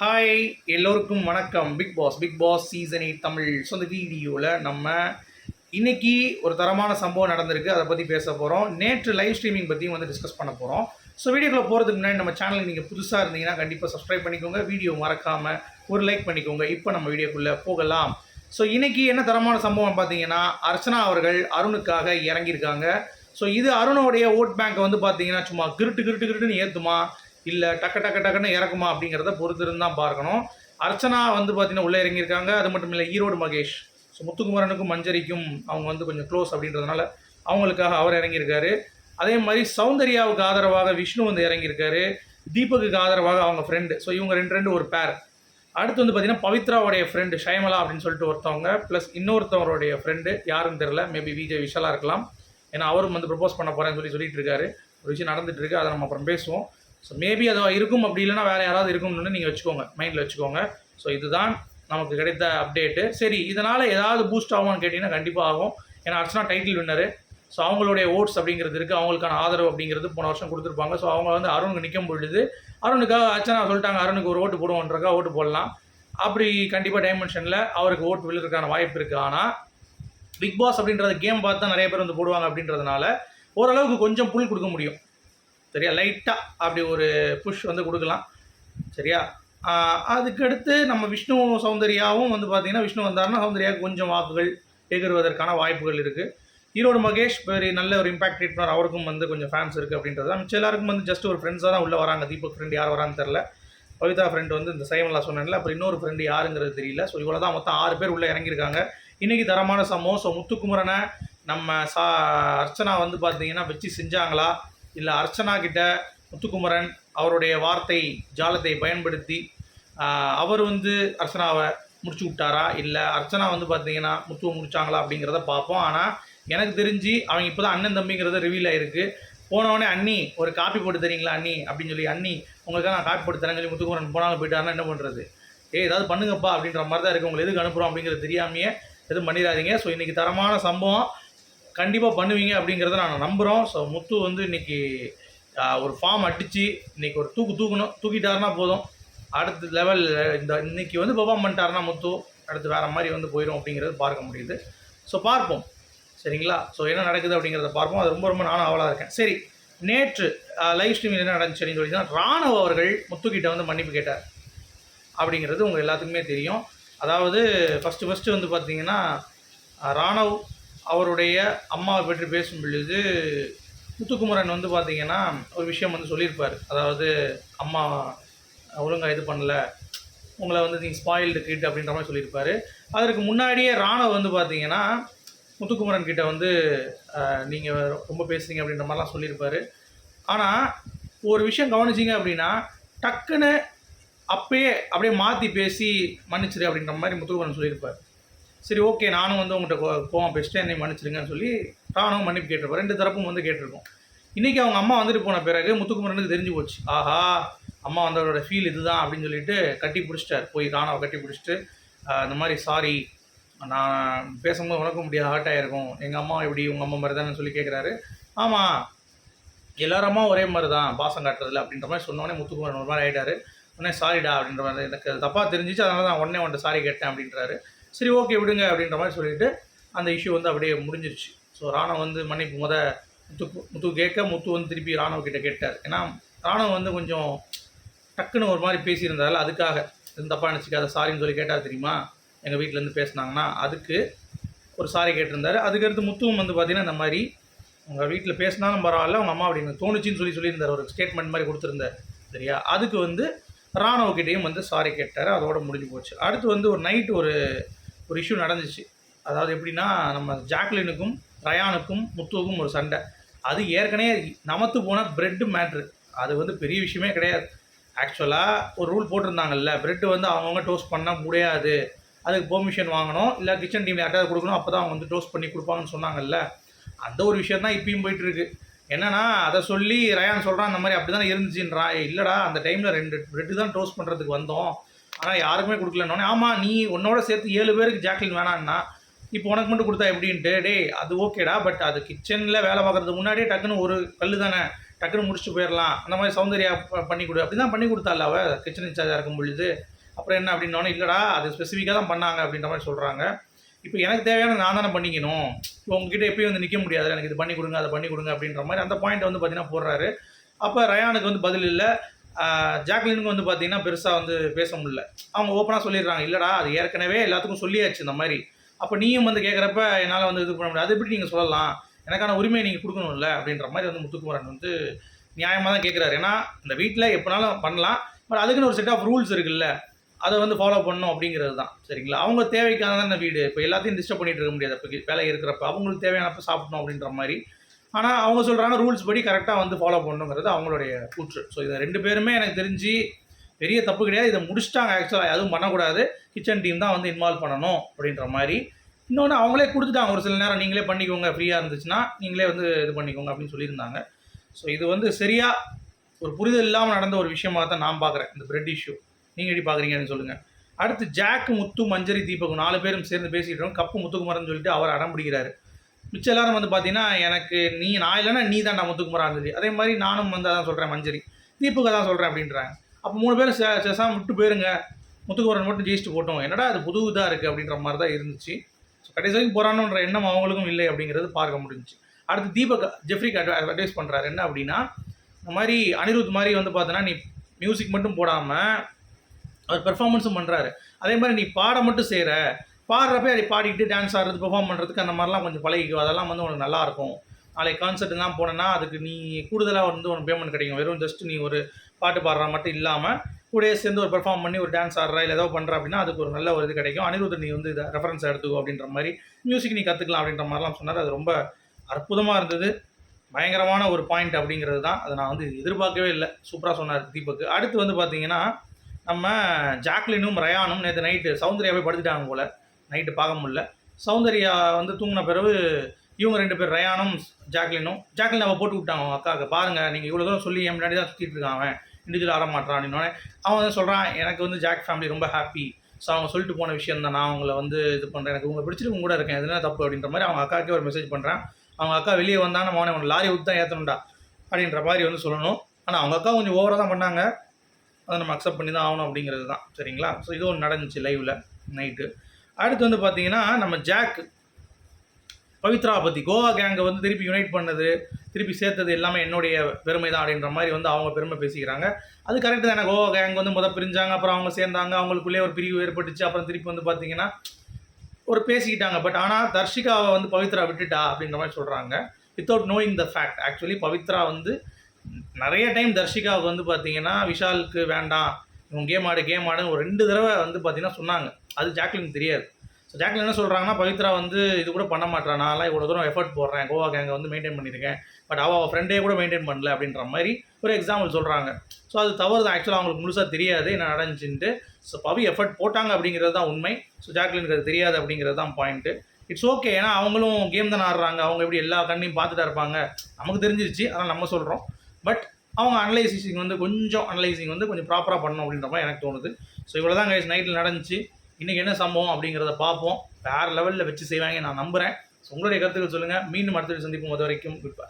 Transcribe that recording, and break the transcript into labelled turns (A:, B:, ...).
A: Hi எல்லோருக்கும் வணக்கம். Bigg Boss Bigg Boss season eight Tamil so அந்த வீடியோவில் நம்ம இன்றைக்கி ஒரு தரமான சம்பவம் நடந்திருக்கு. அதை பற்றி பேச போகிறோம் நேற்று லைவ் ஸ்ட்ரீமிங் பற்றியும் வந்து டிஸ்கஸ் பண்ண போகிறோம் ஸோ வீடியோக்குள்ள போகிறதுக்கு முன்னாடி நம்ம சேனலுக்கு நீங்கள் புதுசாக இருந்தீங்கன்னா கண்டிப்பாக சப்ஸ்கிரைப் பண்ணிக்கோங்க. வீடியோ மறக்காமல் ஒரு லைக் பண்ணிக்கோங்க. இப்போ நம்ம வீடியோக்குள்ளே போகலாம். ஸோ இன்றைக்கி என்ன தரமான சம்பவம் பார்த்தீங்கன்னா அர்ச்சனா அவர்கள் அருணுக்காக இறங்கியிருக்காங்க. ஸோ இது அருணோடைய ஓட் பேங்க்கை வந்து பார்த்தீங்கன்னா சும்மா கிருட்டு கிருட்டு கிருட்டுன்னு ஏற்றுமா இல்லை டக்கு டக்கு டக்குன்னு இறக்குமா அப்படிங்கிறத பொறுத்திருந்து தான் பார்க்கணும். அர்ச்சனா வந்து பார்த்தீங்கன்னா உள்ளே இறங்கியிருக்காங்க. அது மட்டும் இல்லை ஈரோடு மகேஷ். ஸோ முத்துக்குமரனுக்கும் மஞ்சரிக்கும் அவங்க வந்து கொஞ்சம் க்ளோஸ் அப்படின்றதுனால அவங்களுக்காக அவர் இறங்கியிருக்காரு. அதே மாதிரி சௌந்தர்யாவுக்கு ஆதரவாக விஷ்ணு வந்து இறங்கியிருக்காரு. தீபக்குக்கு ஆதரவாக அவங்க ஃப்ரெண்டு ஸோ இவங்க ரெண்டு ரெண்டு ஒரு பேர் அடுத்து வந்து பார்த்தீங்கன்னா பவித்ராவுடைய ஃப்ரெண்டு ஷயமலா அப்படின்னு சொல்லிட்டு ஒருத்தவங்க ப்ளஸ் இன்னொருத்தவருடைய ஃப்ரெண்டு யாருன்னு தெரில மேபி விஜய் விஷலாக இருக்கலாம். ஏன்னா அவரும் வந்து ப்ரப்போஸ் பண்ண போகிறேன்னு சொல்லி சொல்லிட்டு இருக்காரு. ஒரு விஷயம் நடந்துட்டு இருக்கு அதை நம்ம அப்புறம் பேசுவோம். ஸோ மேபி அது இருக்கும் அப்படி இல்லைன்னா வேறு யாராவது இருக்கும்னு நீங்கள் வச்சுக்கோங்க மைண்டில் வச்சுக்கோங்க. ஸோ இதுதான் நமக்கு கிடைத்த அப்டேட்டு சரி இதனால் ஏதாவது பூஸ்ட் ஆகும்னு கேட்டிங்கன்னா கண்டிப்பாக ஆகும். ஏன்னா அர்ச்சனா டைட்டில் வின்னரு ஸோ அவங்களுடைய ஓட்ஸ் அப்படிங்கிறது இருக்குது அவங்களுக்கான ஆதரவு அப்படிங்கிறது போன வருஷம் கொடுத்துருப்பாங்க. ஸோ அவங்க வந்து அருணுக்கு நிற்கும் பொழுது அருணுக்காக அர்ச்சனா சொல்லிட்டாங்க அருணுக்கு ஒரு ஓட்டு போடுவோன்றக்கா ஓட்டு போடலாம். அப்படி கண்டிப்பாக டைமென்ஷனில் அவருக்கு ஓட்டு விழுறதுக்கான வாய்ப்பு இருக்குது ஆனால் பிக் பாஸ் அப்படின்றத கேம் பார்த்து தான் நிறைய பேர் வந்து போடுவாங்க அப்படின்றதுனால ஓரளவுக்கு கொஞ்சம் புல் கொடுக்க முடியும். சரியா? லைட்டாக அப்படி ஒரு புஷ் வந்து கொடுக்கலாம். சரியா? அதுக்கடுத்து நம்ம விஷ்ணு சௌந்தர்யாவும் வந்து பார்த்தீங்கன்னா விஷ்ணு வந்தாருன்னா சௌந்தர்யாவுக்கு கொஞ்சம் வாக்குகள் எகிறுவதற்கான வாய்ப்புகள் இருக்குது ஈரோடு மகேஷ் பெரிய நல்ல ஒரு இம்பாக்ட் கிரியேட் பண்ணார். அவருக்கும் வந்து கொஞ்சம் ஃபேன்ஸ் இருக்குது அப்படின்றது தான் மிச்சம். எல்லாருக்கும் வந்து ஜஸ்ட் ஒரு ஃப்ரெண்ட்ஸாக தான் உள்ளே வராங்க. தீபக் ஃப்ரெண்ட் யார் வரான்னு தெரில பவிதா ஃப்ரெண்ட் வந்து இந்த சைமலா சொன்னேன்ல. அப்புறம் இன்னொரு ஃப்ரெண்டு யாருங்கிறது தெரியல. ஸோ இவ்வளோ தான் மொத்தம் ஆறு பேர் உள்ளே இறங்கியிருக்காங்க. இன்றைக்கி தரமான சமோசம் ஸோ முத்துக்குமரனை நம்ம சா அர்ச்சனா வந்து பார்த்தீங்கன்னா வச்சு செஞ்சாங்களா? இல்லை அர்ச்சனா கிட்ட முத்துக்குமரன் அவருடைய வார்த்தை ஜாலத்தை பயன்படுத்தி அவர் வந்து அர்ச்சனாவை முடிச்சு விட்டாரா? இல்லை அர்ச்சனா வந்து பார்த்தீங்கன்னா முத்துவை முடிச்சாங்களா அப்படிங்கிறத பார்ப்போம் ஆனால் எனக்கு தெரிஞ்சு அவங்க இப்போ தான் அண்ணன் தம்பிங்கிறத ரிவீல் ஆயிருக்கு. போனவொடனே அண்ணி ஒரு காப்பி போட்டு தரீங்களா அண்ணி? அப்படின்னு சொல்லி அண்ணி உங்களுக்காக நான் காப்பி போட்டு தரேன் சொல்லி முத்துக்குமரன் போனாலும் போயிட்டாருன்னா என்ன பண்ணுறது ஏ ஏதாவது பண்ணுங்கப்பா அப்படின்ற மாதிரி தான் இருக்குது உங்களை எதுக்கு அனுப்புகிறோம் அப்படிங்கிறது தெரியாமையே எதுவும் பண்ணிடாதீங்க. ஸோ இன்றைக்கி தரமான சம்பவம் கண்டிப்பாக பண்ணுவீங்க அப்படிங்கிறத நான் நம்புகிறோம் ஸோ முத்து வந்து இன்னைக்கு ஒரு ஃபார்ம் அடித்து இன்னைக்கு ஒரு தூக்கு தூக்கணும் தூக்கிட்டாருன்னா போதும். அடுத்த லெவல் இந்த இன்றைக்கி வந்து பெர்ஃபார்ம் பண்ணிட்டாருன்னா முத்து அடுத்து வேறு மாதிரி வந்து போயிடும் அப்படிங்கிறது பார்க்க முடியுது. ஸோ பார்ப்போம். சரிங்களா? ஸோ என்ன நடக்குது அப்படிங்கிறத பார்ப்போம். அது ரொம்ப ரொம்ப நானும் அவளாக இருக்கேன். சரி நேற்று லைவ் ஸ்ட்ரீமில் என்ன நடந்துச்சு அப்படின்னு சொல்லி ராணுவ அவர்கள் முத்துக்கிட்ட வந்து மன்னிப்பு கேட்டார். அப்படிங்கிறது உங்கள் எல்லாத்துக்குமே தெரியும். அதாவது ஃபஸ்ட்டு ஃபஸ்ட்டு வந்து பார்த்தீங்கன்னா ராணவ் அவருடைய அம்மாவை பற்றி பேசும் பொழுது முத்துக்குமரன் வந்து பார்த்தீங்கன்னா ஒரு விஷயம் வந்து சொல்லியிருப்பார். அதாவது அம்மா ஒழுங்காக இது பண்ணல. உங்களை வந்து நீங்கள் ஸ்பாயில்டு கிட் அப்படின்ற மாதிரி சொல்லியிருப்பார். அதற்கு முன்னாடியே ராணவ் வந்து பார்த்தீங்கன்னா முத்துக்குமரன் கிட்ட வந்து நீங்கள் ரொம்ப பேசுகிறீங்க அப்படின்ற மாதிரிலாம் சொல்லியிருப்பாரு. ஆனால் ஒரு விஷயம் கவனிச்சிங்க அப்படின்னா டக்குன்னு அப்பயே அப்படியே மாற்றி பேசி மன்னிச்சிரு அப்படின்ற மாதிரி முத்துக்குமரன் சொல்லியிருப்பார். சரி ஓகே நானும் வந்து உங்கள்கிட்ட கோ கோவம் பேசிட்டு என்னை மன்னிச்சிருங்கன்னு சொல்லி ராணுவம் மன்னிப்பு கேட்டிருப்போம் ரெண்டு தரப்பும் வந்து கேட்டிருக்கோம். இன்றைக்கி அவங்க அம்மா வந்துட்டு போன பிறகு முத்துக்குமரனுக்கு தெரிஞ்சு போச்சு. ஆஹா அம்மா வந்தவரோட ஃபீல் இதுதான் அப்படின்னு சொல்லிட்டு கட்டி பிடிச்சிட்டார். போய் ராணாவை கட்டி பிடிச்சிட்டு இந்த மாதிரி சாரி நான் பேசும்போது உனக்கும் முடியாது ஹார்ட் ஆகிருக்கும் எங்கள் அம்மா எப்படி உங்கள் அம்மா மாதிரி தானே சொல்லி கேட்குறாரு ஆமாம் எல்லாரம்மா ஒரே மாதிரி தான் பாசம் காட்டுறதில்ல அப்படின்ற மாதிரி சொன்னோடனே முத்துக்குமரன் ஒரு மாதிரி ஆகிட்டாரு உடனே சாரிடா அப்படின்ற மாதிரி எனக்கு தப்பாக தெரிஞ்சிச்சு அதனால தான் உடனே உன்ட்ட சாரி கேட்டேன் அப்படின்றாரு. சரி ஓகே விடுங்க அப்படின்ற மாதிரி சொல்லிட்டு அந்த இஷ்யூ வந்து அப்படியே முடிஞ்சிருச்சு. ஸோ ராணவ வந்து மன்னிப்பு முத முத்து முத்து கேட்க முத்து வந்து திருப்பி ராணவ் கிட்ட கேட்டார். ஏன்னா ராணுவம் வந்து கொஞ்சம் டக்குன்னு ஒரு மாதிரி பேசியிருந்தால அதுக்காக. தப்பாக நினச்சிக்காத சாரின்னு சொல்லி கேட்டார் தெரியுமா? எங்கள் வீட்டிலேருந்து பேசினாங்கன்னா அதுக்கு ஒரு சாரி கேட்டிருந்தார். அதுக்கடுத்து முத்துவும் வந்து பார்த்தீங்கன்னா இந்த மாதிரி உங்கள் வீட்டில் பேசினாலும் பரவாயில்ல உங்கள் அம்மா அப்படின்னு தோணுச்சின்னு சொல்லி சொல்லியிருந்தார். ஒரு ஸ்டேட்மெண்ட் மாதிரி கொடுத்துருந்தார். சரியா? அதுக்கு வந்து ராணுவக்கிட்டேயும் வந்து சாரி கேட்டார். அதோட முடிஞ்சு போச்சு. அடுத்து வந்து ஒரு நைட்டு ஒரு ஒரு இஷ்யூ நடந்துச்சு. அதாவது எப்படின்னா நம்ம ஜாக்லினுக்கும் ரயானுக்கும் முத்துவுக்கும் ஒரு சண்டை. அது ஏற்கனவே நமத்து போன பிரெட்டு மேட்ரு அது வந்து பெரிய விஷயமே கிடையாது. ஆக்சுவலாக ஒரு ரூல் போட்டிருந்தாங்கல்ல பிரெட்டு வந்து அவங்கவுங்க டோஸ்ட் பண்ண முடியாது. அதுக்கு பெர்மிஷன் வாங்கணும் இல்லை கிச்சன் டீம் யார்ட்டாவது கொடுக்கணும் அப்போ தான் அவங்க வந்து டோஸ்ட் பண்ணி கொடுப்பாங்கன்னு சொன்னாங்கல்ல. அந்த ஒரு விஷயம் தான் இப்பயும் போயிட்டுருக்கு. என்னன்னா அதை சொல்லி ரயான் சொல்கிறான் அந்த மாதிரி அப்படி தானே இருந்துச்சுன்றான் இல்லைடா அந்த டைமில் ரெண்டு பிரெட்டு தான் டோஸ்ட் பண்ணுறதுக்கு வந்தோம். ஆனால் யாருக்குமே கொடுக்கலன்னொன்னே ஆமாம் நீ உன்னோட சேர்த்து ஏழு பேருக்கு ஜாக்லின் வேணான்னா இப்போ உனக்கு மட்டும் கொடுத்தா எப்படின்ட்டு டேய் அது ஓகேடா பட் அது கிச்சனில் வேலை பார்க்குறதுக்கு முன்னாடியே டக்குன்னு ஒரு கல் தானே டக்குன்னு முடிச்சுட்டு போயிடலாம் அந்த மாதிரி சௌந்தர்யா பண்ணி கொடு. அப்படி தான் பண்ணி கொடுத்தாள் அவ கிச்சன் இன்சார்ஜாக இருக்கும் பொழுது. அப்புறம் என்ன அப்படின்னோடனே இல்லைடா அது ஸ்பெசிஃபிக்காக தான் பண்ணாங்க அப்படின்ற மாதிரி சொல்கிறாங்க இப்போ எனக்கு தேவையான நான் தானே பண்ணிக்கணும். இப்போ உங்ககிட்ட எப்பயும் வந்து நிற்க முடியாது. எனக்கு இது பண்ணி கொடுங்க அதை பண்ணி கொடுங்க அப்படின்ற மாதிரி அந்த பாயிண்ட் வந்து பார்த்தீங்கன்னா போடுறாரு. அப்போ ரயானுக்கு வந்து பதில் இல்லை. ஜாக்லினுக்கு வந்து பார்த்தீங்கன்னா பெருசாக வந்து பேச முடியல. அவங்க ஓப்பனாக சொல்லிடுறாங்க இல்லைடா அது ஏற்கனவே எல்லாத்துக்கும் சொல்லியாச்சு இந்த மாதிரி. அப்போ நீயும் வந்து கேட்குறப்ப என்னால் வந்து இது பண்ண முடியாது. அது எப்படி நீங்கள் சொல்லலாம்? எனக்கான உரிமையை நீங்கள் கொடுக்கணும்ல அப்படின்ற மாதிரி வந்து முத்துக்குமரன் வந்து நியாயமாக தான் கேட்குறாரு ஏன்னா இந்த வீட்டில் எப்போனாலும் பண்ணலாம். பட் அதுக்குன்னு ஒரு செட் ஆஃப் ரூல்ஸ் இருக்குல்ல. அதை வந்து ஃபாலோ பண்ணணும் அப்படிங்கிறது தான். சரிங்களா? அவங்க தேவைக்கான தான் இந்த வீடு. இப்போ எல்லாத்தையும் டிஸ்டர்ப் பண்ணிட்டு இருக்க முடியாது. இப்போ வேலை இருக்கிறப்ப. அவங்களுக்கு தேவையானப்ப சாப்பிடணும் அப்படின்ற மாதிரி. ஆனால் அவங்க சொல்கிறாங்க ரூல்ஸ் படி கரெக்டாக வந்து ஃபாலோ பண்ணணுங்கிறது அவங்களுடைய கூற்று. ஸோ இதை ரெண்டு பேருமே எனக்கு தெரிஞ்சு பெரிய தப்பு கிடையாது. இதை முடிச்சிட்டாங்க ஆக்சுவலாக அதுவும் பண்ணக்கூடாது. கிச்சன் டீம் தான் வந்து இன்வால்வ் பண்ணணும் அப்படின்ற மாதிரி. இன்னொன்று அவங்களே கொடுத்துட்டாங்க. ஒரு சில நேரம் நீங்களே பண்ணிக்கோங்க ஃப்ரீயாக இருந்துச்சுன்னா நீங்களே வந்து இது பண்ணிக்கோங்க அப்படின்னு சொல்லியிருந்தாங்க. ஸோ இது வந்து சரியாக ஒரு புரிதல் இல்லாமல் நடந்த ஒரு விஷயமாக தான் நான் பார்க்குறேன். இந்த பிரெட் இஷ்யூ நீங்கள் எப்படி பார்க்குறீங்கன்னு சொல்லுங்கள் அடுத்து ஜாக் முத்து மஞ்சரி தீபகம் நாலு பேரும் சேர்ந்து பேசிக்கிட்டோம் கப்பு முத்துக்குமரன் சொல்லிட்டு அவர் அடம் பிடிக்கிறாரு. மிச்சம் எல்லாரும் வந்து பார்த்தீங்கன்னா எனக்கு நீ நான் இல்லைன்னா நீ தான் நான் முத்துக்குமரன் இருந்தது அதே மாதிரி நானும் வந்து அதான் சொல்கிறேன் மஞ்சரி. தீபக் தான் சொல்கிறேன் அப்படின்றாங்க. அப்போ மூணு பேரும் சே சேசாம விட்டு போயிருங்க. முத்துக்குமரன் மட்டும் ஜெயிச்சுட்டு போட்டோம். என்னடா அது புது இதாக இருக்குது அப்படின்ற மாதிரி தான் இருந்துச்சு. ஸோ கடைசி வரைக்கும் போகிறானுன்ற எண்ணம் அவங்களுக்கும் இல்லை அப்படிங்கிறது பார்க்க முடிஞ்சுச்சு. அடுத்து தீபக் ஜெஃப்ரிக்கு அட்வ அட்வைஸ் பண்ணுறாரு என்ன அப்படின்னா இந்த மாதிரி அனிருத் மாதிரி வந்து பார்த்தோன்னா நீ மியூசிக் மட்டும் போடாமல் அவர் பெர்ஃபார்மன்ஸும் பண்ணுறாரு அதே மாதிரி நீ பாட மட்டும் செய்கிற பாடுறப்ப அதை பாடிக்கிட்டு டான்ஸ் ஆடுறது பெர்ஃபார்ம் பண்ணுறதுக்கு அந்த மாதிரிலாம் கொஞ்சம் பழகிக்கும். அதெல்லாம் வந்து உனக்கு நல்லா இருக்கும். நாளைக்கு கான்சர்ட்லாம் போனேன்னா அதுக்கு நீ கூடுதலாக வந்து உனக்கு பேமெண்ட் கிடைக்கும். வெறும் ஜஸ்ட் நீ ஒரு பாட்டு பாடுற மட்டும் இல்லாமல் கூடயே சேர்ந்து ஒரு பெர்ஃபார்ம் பண்ணி ஒரு டான்ஸ் ஆடுற இல்லை ஏதோ பண்ணுற அப்படின்னா அதுக்கு ஒரு நல்ல ஒரு இது கிடைக்கும். அனிருத் நீ வந்து இதை ரெஃபரன்ஸ் எடுத்துக்கோ அப்படின்ற மாதிரி மியூசிக் நீ கற்றுக்கலாம் அப்படின்ற மாதிரிலாம் சொன்னார். அது ரொம்ப அற்புதமாக இருந்தது. பயங்கரமான ஒரு பாயிண்ட் அப்படிங்கிறது தான். அதை நான் வந்து எதிர்பார்க்கவே இல்லை. சூப்பராக சொன்னார் தீபக். அடுத்து வந்து பார்த்தீங்கன்னா நம்ம ஜாக்லினும் ரயானும் நேற்று நைட்டு சௌந்தர்யாவே படுத்துட்டாங்க போல். நைட்டு பார்க்க முடில சௌந்தர்யா வந்து தூங்கின பிறகு இவங்க ரெண்டு பேர் ரயானும் ஜாக்லினும் ஜாக்லின் அவள் போட்டு விட்டாங்க அவங்க அக்காவுக்கு. பாருங்கள் நீங்கள் இவ்வளோ தூரம் சொல்லி என் முன்னாடி தான் சுற்றிட்டு இருக்கான் அவன். இண்டிவிஜுவல் ஆட மாட்டான் அப்படின்னோடனே அவன் வந்து சொல்கிறான் எனக்கு வந்து ஜாக் ஃபேமிலி ரொம்ப ஹாப்பி ஸோ அவங்க சொல்லிட்டு போன விஷயம் தான். நான் அவங்கள வந்து இது பண்ணுறேன் எனக்கு உங்களை பிடிச்சிருக்கு கூட இருக்கேன். எதுனா தப்பு அப்படின்ற மாதிரி அவங்க அக்காவுக்கே ஒரு மெசேஜ் பண்ணுறான் அவங்க அக்கா வெளியே வந்தான்னு மோனே உன்னை லாரி விட்டு தான் ஏற்றணும்டா அப்படின்ற மாதிரி வந்து சொல்லணும். ஆனால் அவங்க அக்கா கொஞ்சம் ஓவராக தான் பண்ணாங்க. அதை நம்ம அக்செப்ட் பண்ணி தான் ஆகணும் அப்படிங்கிறது தான். சரிங்களா? ஸோ இது ஒன்று நடந்துச்சு லைவில் நைட்டு அடுத்து வந்து பார்த்தீங்கன்னா நம்ம ஜாக் பவித்ரா பற்றி கோவா கேங்கை வந்து திருப்பி யுனைட் பண்ணது திருப்பி சேர்த்தது எல்லாமே என்னுடைய பெருமை தான் அப்படின்ற மாதிரி வந்து அவங்க பெருமை பேசிக்கிறாங்க. அது கரெக்டு தானே கோவா கேங் வந்து முதல் பிரிஞ்சாங்க அப்புறம் அவங்க சேர்ந்தாங்க அவங்களுக்குள்ளே ஒரு பிரிவு ஏற்பட்டுச்சு அப்புறம் திருப்பி வந்து பார்த்தீங்கன்னா ஒரு பேசிக்கிட்டாங்க. பட் ஆனால் தர்ஷிகாவை வந்து பவித்ரா விட்டுட்டா அப்படின்ற மாதிரி சொல்கிறாங்க without knowing the fact actually Pavithra வந்து நிறைய டைம் தர்ஷிகாவுக்கு வந்து பார்த்தீங்கன்னா விஷாலுக்கு வேண்டாம் இவன் கேம் ஆடு கேம் ஆடுன்னு ஒரு ரெண்டு தடவை வந்து பார்த்தீங்கன்னா சொன்னாங்க. அது ஜாக்லின் தெரியாது. ஸோ ஜாக்லின் என்ன சொல்கிறாங்கன்னா பவித்ரா வந்து இது கூட பண்ண மாட்டேன் நான்லாம் இவ்வளோ தூரம் எஃபர்ட் போடுறேன். கோவா கேங்கை வந்து மெயின்டைன் பண்ணியிருக்கேன். பட் அவள் அவள் ஃப்ரெண்டே கூட மெயின்டைன் பண்ணல அப்படின்ற மாதிரி ஒரு எக்ஸாம்பிள் சொல்கிறாங்க ஸோ அது தவறு தான் ஆக்சுவலாக அவங்களுக்கு முழுசாக தெரியாது என்ன நடந்துச்சுன்ட்டு. ஸோ பவி எஃபர்ட் போட்டாங்க அப்படிங்கிறது தான் உண்மை. ஸோ ஜாக்லினுக்கு அது தெரியாது அப்படிங்கிறது தான் பாயிண்ட்டு இட்ஸ் ஓகே ஏன்னா அவங்களும் கேம் தானே ஆடுறாங்க. அவங்க எப்படி எல்லா கண்ணையும் பார்த்துட்டா இருப்பாங்க. நமக்கு தெரிஞ்சிருச்சு. அதனால் நம்ம சொல்கிறோம் பட் அவங்க அனலைசிங் வந்து கொஞ்சம் அனலைசிங் வந்து கொஞ்சம் ப்ராப்பராக பண்ணணும் அப்படின்ற மாதிரி எனக்கு தோணுது. ஸோ இவ்வளோ தான் கைஸ் நைட்டில் நடந்துச்சு. இன்றைக்கி என்ன சம்பவம் அப்படிங்கிறத பார்ப்போம். வேறு லெவலில் வச்சு செய்வாங்க நான் நம்புகிறேன் ஸோ உங்களுடைய கருத்துக்கள் சொல்லுங்கள் மீண்டும் அடுத்த சந்திப்போம். அது வரைக்கும் குட்